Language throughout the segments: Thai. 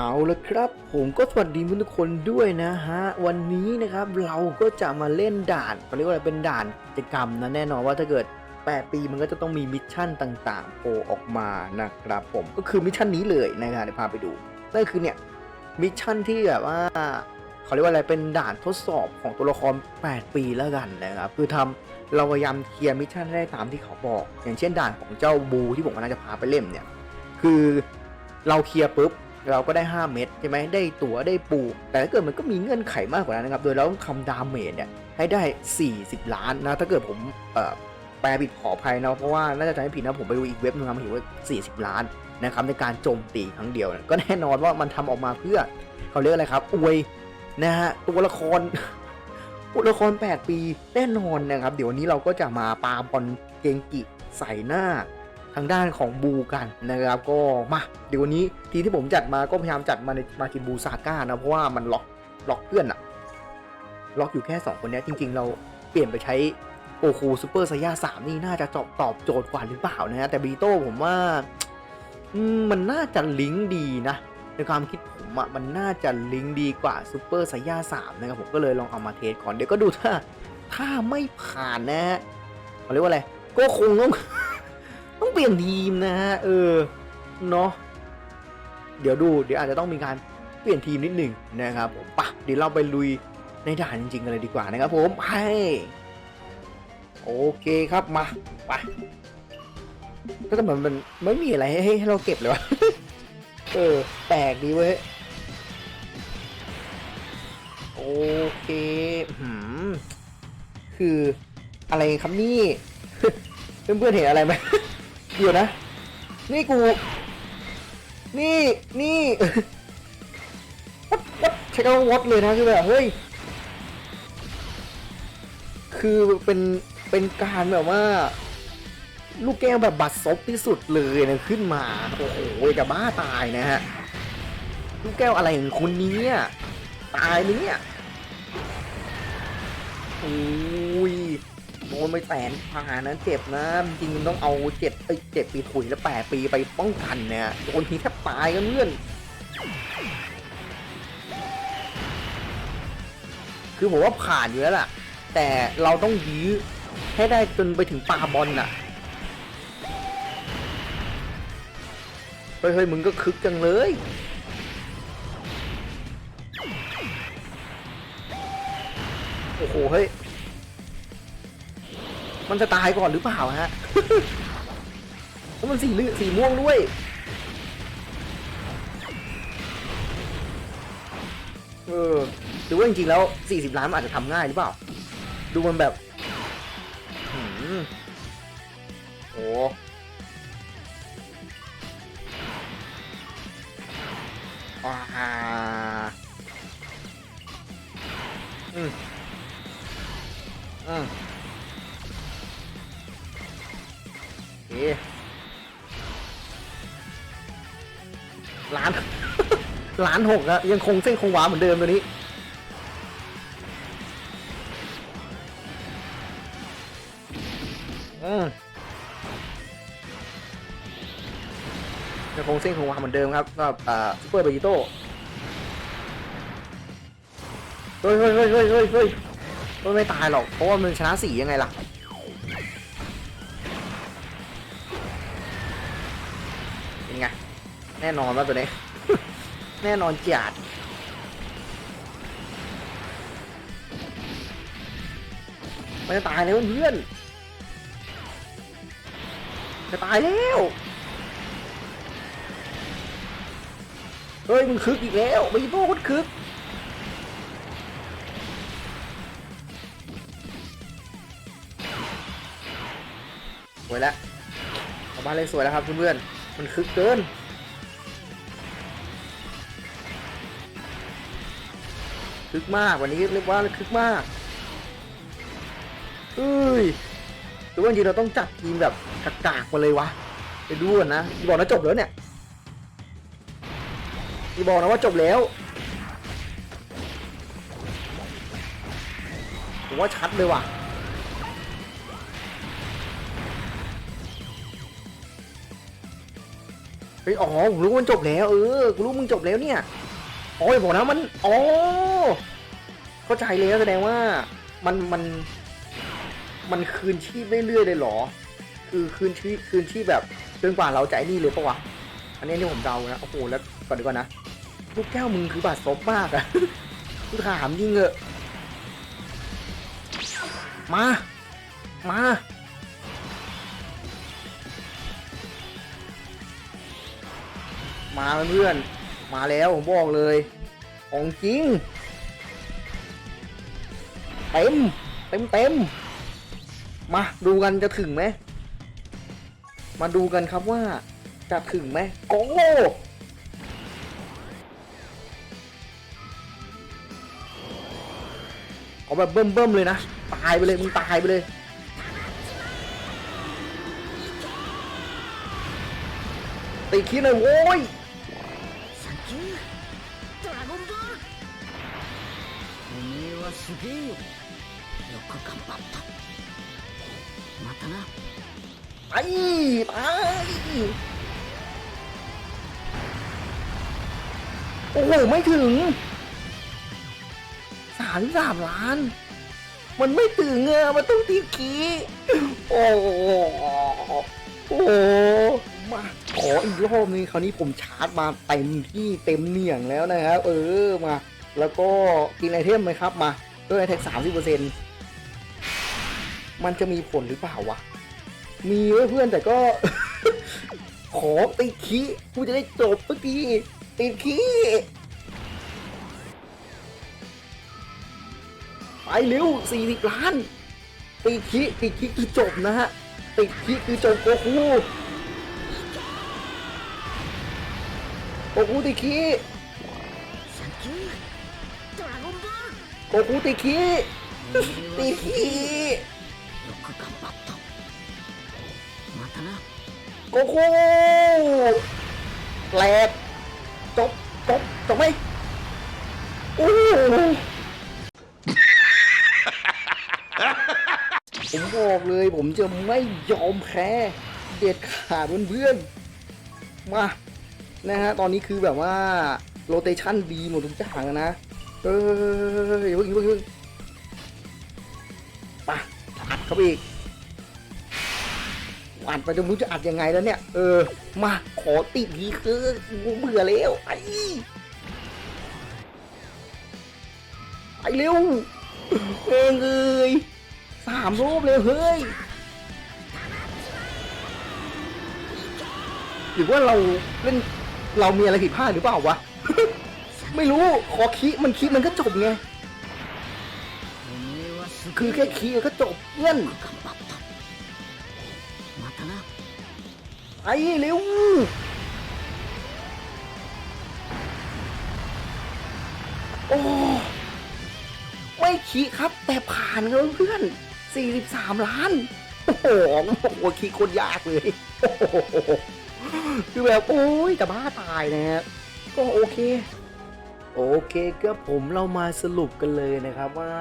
เอาละครับ ผมก็สวัสดีทุกคนด้วยนะฮะ วันนี้นะครับเราก็จะมาเล่นด่านเขาเรียกว่าอะไรเป็นด่านกิจกรรมนะแน่นอนว่าถ้าเกิด 8 ปีมันก็จะต้องมีมิชชั่นต่างๆโผล่ออกมานะครับผมก็คือมิชชั่นนี้เลยนะครับเดี๋ยวพาไปดูนั่นคือเนี่ยมิชชั่นที่แบบว่าเขาเรียกว่าอะไรเป็นด่านทดสอบของตัวละคร 8 ปีแล้วกันนะครับคือทำเราพยายามเคลียร์มิชชั่นให้ได้ตามที่เขาบอก อย่างเช่นด่านของเจ้าบูที่ผมกำลังจะพาไปเล่นเนี่ยคือเราเคลียร์ปุ๊บ เราก็ได้ 5 เม็ดใช่ไหมได้ตั๋วได้ปูแต่ถ้าเกิดมันก็มีเงื่อนไขมากกว่านั้นนะครับ โดยเราต้องทำดาเมจเนี่ยให้ได้ 40 ล้านนะ ถ้าเกิดผมเอ่อแปลผิดขออภัยนะเพราะว่าน่าจะจำไม่ผิดนะผมไปดูอีกเว็บนึงนะมันเห็นว่า 40 ล้านนะครับในการโจมตีครั้งเดียวก็แน่นอนว่ามันทำออกมาเพื่อเขาเรียกอะไรครับ อวยนะฮะตัวละครตัวละคร 8 ปีแน่นอนนะครับ เดี๋ยววันนี้เราก็จะมาปาบอลเกงกิใส่หน้าางด้านของบูกันนะครับก็มาเดี๋ยววันนี้ทีที่ผมจัดมาก็พยายามจัดมาในมาจินบูซาก้านะเพราะว่ามันล็อกล็อกเพื่อนอะล็อกอยู่แค่ 2 คนนี้จริง ๆ เราเปลี่ยนไปใช้โอคูซูเปอร์ไซย่าสามนี่น่าจะตอบตอบโจทย์กว่าหรือเปล่านะฮะแต่บีโต้ผมว่ามมันน่าจะลิงก์ดีนะ ในความคิดผมอะมันน่าจะลิงก์ดีกว่าซูเปอร์ไซย่าสามนะครับผมก็เลยลองเอามาเทสก่อนเดี๋ยวก็ดูถ้าถ้าไม่ผ่านนะฮะเขาเรียกว่าอะไรก็คงต้อง ต้องเปลี่ยนทีมนะฮะเออเนาะเดี๋ยวดูเดี๋ยวอาจจะต้องมีการเปลี่ยนทีมนิดหนึ่งนะครับผมปะเดี๋ยวเราไปลุยในด่านจริงๆกันเลยดีกว่านะครับผมไปโอเคครับมาไปก็แต่เหมือนมันไม่มีอะไรให้ให้เราเก็บเลยวะเออแปลกดีเว้ยโอเคหืมคืออะไรครับนี่ เพื่อนๆเห็นอะไรไหม เดี๋ยวนะ นี่กู นี่ นี่วัดวัดใช้คำว่าวัดเลยนะคือแบบเฮ้ย คือเป็น เป็นการแบบว่า ลูกแก้วแบบบัดซบที่สุดเลยนะขึ้นมา โอ้โหจะบ้าตายนะฮะ ลูกแก้วอะไรของคุณนี้ตายไหมเนี่ยโอ้ โดนไปแสนผ่านะเจ็บนะ จริงๆมันต้องเอาเจ็ดเอ้เจ็ดปีถุยแล้วแปดปีไปป้องกันเนี่ยโดนทีแทบตายกันเลื่อนคือผมว่าผ่านอยู่แล้วล่ะ แต่เราต้องยื้อให้ได้จนไปถึงปาบอลน่ะเฮ้ยเฮ้ยมึงก็คึกจังเลย โอ้โห เฮ้ย มันจะตายก่อนหรือเปล่าฮะแล้วมันสีเลือสีม่วงด้วยเออหรือว่าจริงๆแล้ว 40 ล้านมันอาจจะทำง่ายหรือเปล่า ดูมันแบบโอ้ว้า ล้านหกอะยังคงเส้นคงวาเหมือนเดิมตัวนี้ อืมยังคงเส้นคงวาเหมือนเดิมครับก็อ่าซูเปอร์เบจิโต้เฮ้ยเฮ้ยเฮ้ยเฮ้ยเฮ้ยเฮ้ยเฮ้ยไม่ตายหรอก เพราะว่ามันชนะสี่ยังไงล่ะ เป็นไง แน่นอนว่าตัวนี้ แน่นอนจัดมันจะตายแล้วเพื่อนจะตายแล้วเฮ้ยมึงคึกอีกแล้วไปโบ้คนคึกสวยแล้วออกมาเลยสวยแล้วครับเพื่อนๆมันคึกเกิน คึกมากวันนี้เรียกว่าคึกมากเอ้ยหรือว่าจริงเราต้องจัดทีมแบบกากๆมาเลยวะไปดูก่อนนะอย่บอกนะจบแล้วเนี่ยอย่บอกนะว่าจบแล้วผมว่าชัดเลยว่ะไปฮ้ยอ๋อผมรู้มันจบแล้วเออกูรู้มึงจบแล้วเนี่ย โอ้ยบอกนะมันอ๋อเข้าใจแล้วแสดงว่ามันมัน มันคืนชีพเรื่อยๆเลยเหรอ คือคืนชีพคืนชีพแบบจนกว่าเราจะไอ้นี่เลยปะวะอันนี้ที่ผมเดานะโอ้โหแล้วก่อนดีกว่านะลูกแก้วมึงคือบาดซบมากอะกูถามจริงเหอะมา มามาเพื่อน มาแล้วผมบอกเลย ของจริง เต็ม เต็มเต็ม มาดูกันจะถึงไหม มาดูกันครับว่าจะถึงไหมโก้เอาแบบเบิ่มเบิ่มเลยนะ ตายไปเลย มึงตายไปเลยตีขี้เลยโว้ย ドラゴンボールおめえはすげえよよく頑張ったまたな ไปตายโอ้โห ไม่ถึงสามสามล้าน มันไม่ถึงอะมันต้องตีขีโอ้โหโอ้โหมา ขออีกรอบนึงคราวนี้ผมชาร์จมาเต็มที่เต็มเหนี่ยงแล้วนะครับ เออมา แล้วก็กินไอเทมไหมครับมาด้วยไอเทคสามสิบเปอร์เซ็นต์มันจะมีผลหรือเปล่าวะ มีเว้เพื่อนแต่ก็ ขอติดขี้กูจะได้จบสักทีติดขี้ไปเร็วสี่สิบล้าน ติดขี้ติดขี้คือจบนะฮะ ติดขี้คือจบโกคู โกคูติคิโกคูติคิติคิโกคูแหลกจบจบจบไหมอู้ผมบอกเลยผมจะไม่ยอมแพ้เด็ดขาดเพื่อนๆมา นะฮะตอนนี้คือแบบว่าโรเตชันดีหมดทุกอย่างล้วนะเออเพิ่งอย่าเพิ่งอย่าเพิ่งไปอัดเข้าไปอีกอัดไปจนม่รู้จะอัดยังไงแล้วเนี่ย เออ มาขอติดดีคือกูเบื่อแล้วไอ้ไปเร็วเองเอ้ยสามรูปเลยเฮ้ยหรือว่าเราเล่น เรามีอะไรผิดพลาดหรือเปล่าวะ ไม่รู้ขอคิมันคิมันก็จบไง คือแค่คิก็จบเงื่อนไอ้เร็วโอ้ไม่ขี้ครับ แต่ผ่านแล้วเพื่อน 43 ล้าน โอ้โหโอ้คีคนยากเลย โอ้โห คือแบบโอ้ยจะบ้าตายนะฮะก็โอเค โอเคก็ผมเรามาสรุปกันเลยนะครับว่า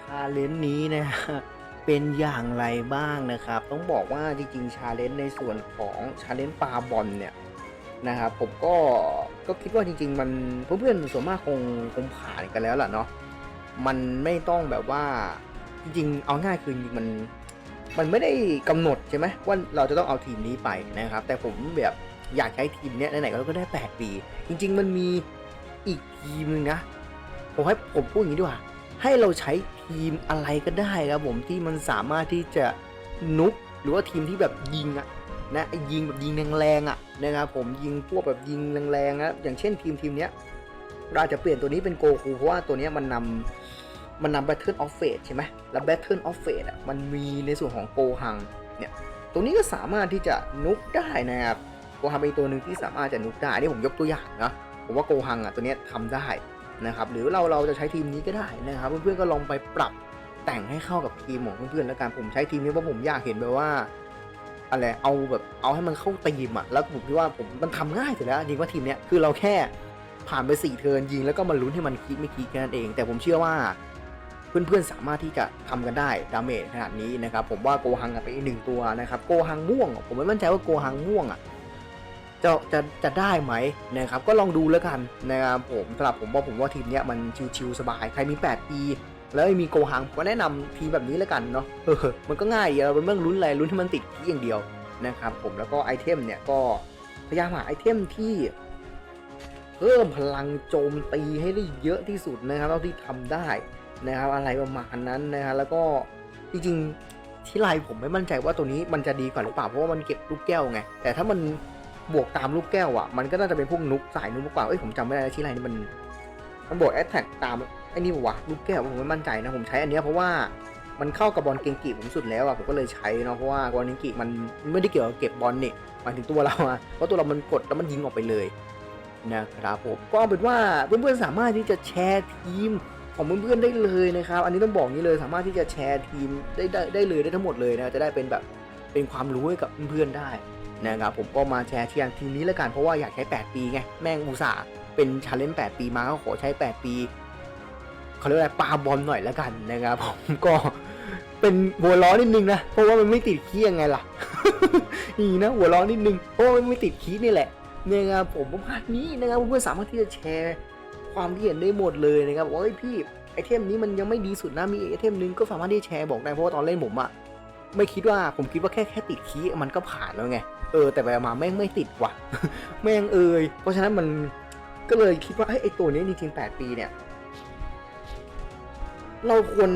ชาเลนจ์นี้นะฮะเป็นอย่างไรบ้างนะครับ ต้องบอกว่าจริงๆชาเลนจ์ในส่วนของชาเลนจ์ปาบอลเนี่ยนะครับผมก็ก็คิดว่าจริง ๆ มันเพื่อนๆส่วนมากคงคงผ่านกันแล้วล่ะเนาะมันไม่ต้องแบบว่าจริงๆเอาง่ายคือจริงมันมันไม่ได้กำหนดใช่ไหมว่าเราจะต้องเอาทีมนี้ไปนะครับ แต่ผมแบบ อยากใช้ทีมเนี้ยไหนๆก็ได้ 8 ปี จริง ๆ มันมีอีกทีมหนึงนะ ผมให้ผมพูดอย่างนี้ดีกว่า ให้เราใช้ทีมอะไรก็ได้ครับผมที่มันสามารถที่จะนุกหรือว่าทีมที่แบบยิงอะนะยิงแบบยิงแรงๆอะนะครับผมยิงพวกแบบยิงแรงๆนะอย่างเช่นทีมทีมเนี้ยเราอาจจะเปลี่ยนตัวนี้เป็นโกคูเพราะว่าตัวเนี้ยมันนำมันนำ Battle of Fate ใช่ไหมแล้ว Battle of Fate อะมันมีในส่วนของโกหังเนี่ยตรงนี้ก็สามารถที่จะนุกได้นะครับ โกหังเป็นตัวหนึ่งที่สามารถจะนุกได้นี่ผมยกตัวอย่างนะผมว่าโกหังอะตัวเนี้ยทำได้นะครับหรือเราเราจะใช้ทีมนี้ก็ได้นะครับเพื่อนๆก็ลองไปปรับแต่งให้เข้ากับทีมของเพื่อนๆแล้วกันผมใช้ทีมนี้เพราะผมอยากเห็นแบบว่าอะไรเอาแบบเอาให้มันเข้าทีมอะแล้วผมคิดว่าผมมันทำง่ายสุดแล้วจริงว่าทีมเนี้ยคือเราแค่ผ่านไปสี่เทิร์นยิงแล้วก็มาลุ้นให้มันคิดไม่คิดแค่นั้นเอง แต่ผมเชื่อว่าเพื่อนๆสามารถที่จะทำกันได้ดาเมจขนาดนี้นะครับผมว่าโกหังอะเป็นอีกหนึ่งตัวนะครับโกหังม่วง ผมไม่มั่นใจว่าโกหังม่วงอะ จะจะจะได้ไหมนะครับก็ลองดูแล้วกันนะครับผมสำหรับผมว่าผมว่าทีมเนี้ยมันชิวๆสบายใครมี 8 ปี แล้วมีโกหังผมก็แนะนำทีมแบบนี้แล้วกันเนาะเออมันก็ง่ายเราเป็นเรื่องลุ้นอะไรลุ้นให้มันติดที่อย่างเดียวนะครับผมแล้วก็ไอเทมเนี่ยก็พยายามหาไอเทมที่เพิ่มพลังโจมตีให้ได้เยอะที่สุดนะครับเท่าที่ทำได้นะครับอะไรประมาณนั้นนะครับแล้วก็จริงๆที่ไลน์ผมไม่มั่นใจว่าตัวนี้มันจะดีกว่าหรือเปล่าเพราะว่ามันเก็บลูกแก้วไงแต่ถ้ามัน บวกตามลูกแก้วอะ มันก็น่าจะเป็นพวกนุกสายนุกมากกว่าเอ้ยผมจำไม่ได้แล้วที่ไลน์นี่มัน มันบวกแอตแทกตามไอ้นี่วะลูกแก้วผมไม่มั่นใจนะผมใช้อันเนี้ยเพราะว่ามันเข้ากับบอลเกงกีผมสุดแล้วอะผมก็เลยใช้เนาะเพราะว่าบอลเกงกีมันไม่ได้เกี่ยวกับเก็บบอลนี่หมายถึงตัวเราอะเพราะตัวเรามันกดแล้วมันยิงออกไปเลยนะครับผมก็เอาเป็นว่าเพื่อนๆสามารถที่จะแชร์ทีมของเพื่อนๆได้เลยนะครับ อันนี้ต้องบอกนี้เลยสามารถที่จะแชร์ทีมได้ได้ได้เลยได้ทั้งหมดเลยนะจะได้เป็นแบบเป็นความรู้ให้กับเพื่อนๆได้ นะครับผมก็มาแชร์เชียร์ทีมนี้แล้วกันเพราะว่าอยากใช้ 8 ปีไงแม่งอุตส่าห์เป็นชาเลนจ์8ปีมาก็ขอใช้ 8 ปีเขาเรียกอะไรปาบอลหน่อยแล้วกันนะครับผมก็เป็นหัวล้อนิดนึงนะเพราะว่ามันไม่ติดขี้ยังไงล่ะนี่นะหัวล้อนิดนึงเพราะว่ามันไม่ติดขี้นี่แหละนะครับผมประมาณนี้นะครับเพื่อนๆสามารถที่จะแชร์ความคิดเห็นได้หมดเลยนะครับว่าเฮ้ยพี่ไอเทมนี้มันยังไม่ดีสุดนะมีไอเทมนึงก็สามารถที่จะแชร์บอกได้เพราะว่าตอนเล่นผมอะ ไม่คิดว่าผมคิดว่าแค่แค่ติดคีมันก็ผ่านแล้วไง เออ แต่ไปมาแม่งไม่ติดว่ะ แม่งเอยเพราะฉะนั้นมันก็เลยคิดว่าเฮ้ยไอตัวนี้จริงๆ8ปีเนี่ย เราควร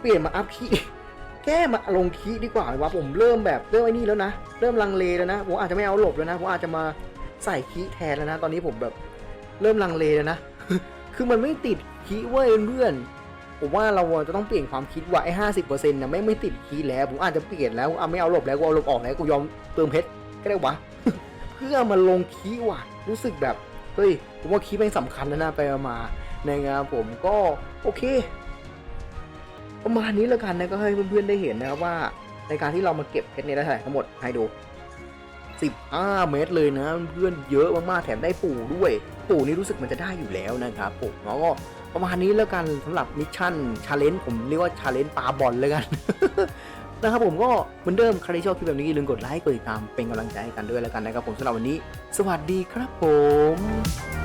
เปลี่ยนมาอัพคีแก้มาลงคีดีกว่าไหมวะผมเริ่มแบบเริ่มไอ้นี่แล้วนะ เริ่มลังเลแล้วนะ ผมอาจจะไม่เอาหลบแล้วนะ ผมอาจจะมาใส่คีแทนแล้วนะ ตอนนี้ผมแบบ เริ่มลังเลแล้วนะ คือมันไม่ติดคีเว้ยเพื่อน ผมว่าเราจะต้องเปลี่ยนความคิดว่าไอ้ห้าสิบเปอร์เซ็นต์นะไม่ไม่ติดคีย์แล้วผมอาจจะเปลี่ยนแล้วอะไม่เอาหลบแล้วกูเอาหลบออกแล้วกูยอมเติมเพชรก็ได้วะเพื่อมาลงคีย์ว่ะ รู้สึกแบบเฮ้ยผมว่าคีย์เป็นสำคัญนะนะไปมาๆนะครับผมก็โอเค ประมาณนี้แล้วกันนะก็ให้เพื่อนๆได้เห็นนะครับว่าในการที่เรามาเก็บเพชรเนี่ยได้เท่าไหร่ทั้งหมดให้ดู 15 เมตรเลยนะเพื่อนเยอะมากๆแถมได้ปู่ด้วย ปู่นี่รู้สึกมันจะได้อยู่แล้วนะครับผมแล้วก็ประมาณนี้แล้วกันสำหรับมิชชั่นชาเลนจ์ผมเรียกว่าชาเลนจ์ปาบอลเลยกันนะครับผมก็เหมือนเดิมใครที่ชอบคลิปแบบนี้อย่าลืมกดไลค์กดติดตามเป็นกำลังใจให้กันด้วยแล้วกันนะครับผมสำหรับวันนี้ สวัสดีครับผม